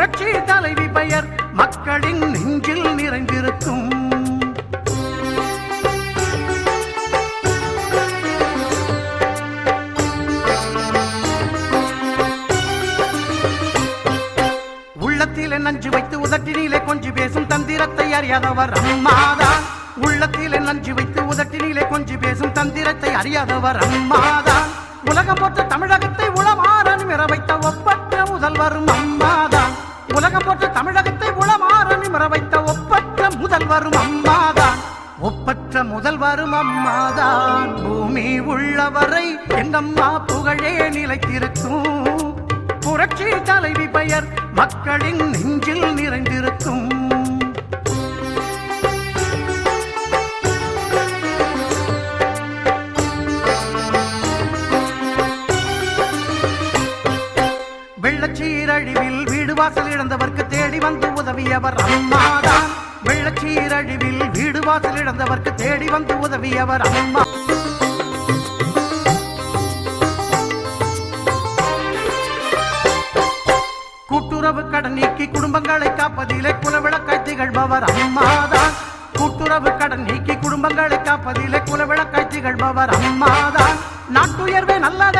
புரட்சி தலைவி பெயர் மக்களின் நெஞ்சில் நிறைந்திருக்கும். உள்ளத்திலே நஞ்சு வைத்து உதட்டினிலே கொஞ்சி பேசும் தந்திரத்தை அறியாதவர் அம்மாதான் உள்ளத்திலே நஞ்சு வைத்து உதட்டினிலே கொஞ்சி பேசும் தந்திரத்தை அறியாதவர் அம்மாதான் உலகம் போற்ற தமிழகத்தை உளமாறன் மிற வைத்த ஒப்பற்ற முதல்வரும் அம்மாதான் உலகம் போற்ற தமிழகத்தை உளமாற நிமிர வைத்த ஒப்பற்ற முதல்வரும் அம்மாதான். ஒப்பற்ற முதல்வரும் அம்மாதான். பூமி உள்ளவரை எங்கம்மா புகழே நிலைத்திருக்கும். புரட்சி தலைவி பெயர் மக்களின் நெஞ்சில் நிறைந்திருக்கும். வெள்ளச்சீரழிவில் வீடு வாசல் இழந்தவர்க்கு தேடி வந்து உதவியவர் அம்மாதான். வெள்ளச்சீரழிவில் வீடு வாசல் இழந்தவர்க்கு தேடி வந்து உதவியவர் அம்மா. கூட்டுறவு கடன் நீக்கி குடும்பங்களை காப்பதிலே குலவிளக்காய் திகழ்பவர் அம்மாதான். கூட்டுறவு கடன் நீக்கி குடும்பங்களை காப்பதிலே குலவிளக்காய் திகழ்பவர் அம்மாதான். நாட்டுயர்வே நல்லதென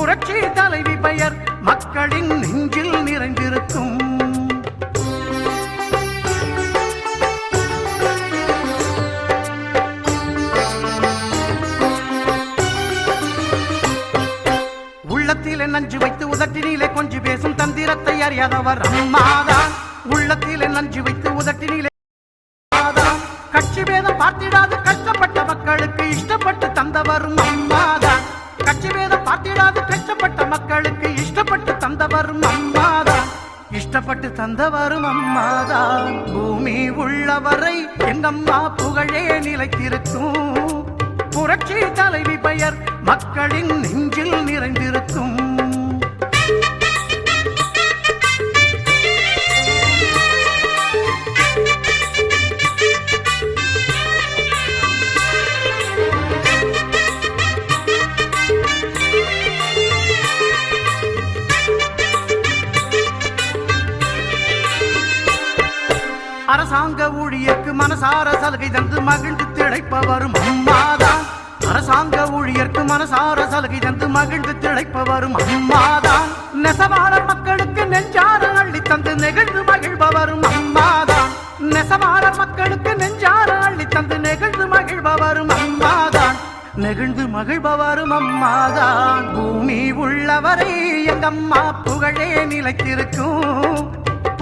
புரட்சி தலைவி பெயர் மக்களின் நெஞ்சில் நிறைந்திருக்கும். உள்ளத்திலே நஞ்சு வைத்து உதட்டினிலே கொஞ்சி பேசும் தந்திரத்தை அறியாதவர் அம்மாதான் உள்ளத்திலே நஞ்சு வைத்து உதட்டினிலே கட்சி பேதம் பார்த்திடாது கஷ்டப்பட்ட மக்களுக்கு இஷ்டப்பட்டு தந்தவரும் கஷ்டப்பட்டு தந்தவரும் அம்மாதான். பூமி உள்ளவரை எங்கம்மா புகழே நிலைத்திருக்கும் புரட்சி தலைவி பெயர் மக்களின் நெஞ்சில் நிறைந்திருக்கும் அரசாங்க ஊழியர்க்கு மனசார சலுகை தந்து மகிழ்ந்து திளைப்பவரும் அம்மாதான். அரசாங்க ஊழியர்க்கு மனசார சலுகை தந்து மகிழ்ந்து திளைப்பவரும் அம்மாதான். நெசவாள மக்களுக்கு நெஞ்சார அள்ளி தந்து நெகிழ்ந்து மகிழ்பவரும் அம்மாதான். நெசவாள மக்களுக்கு நெஞ்சார அள்ளி தந்து நெகிழ்ந்து மகிழ்பவரும் அம்மாதான். நெகிழ்ந்து மகிழ்பவரும் அம்மாதான். பூமி உள்ளவரை எங்கம்மா புகழே நிலைத்திருக்கும்.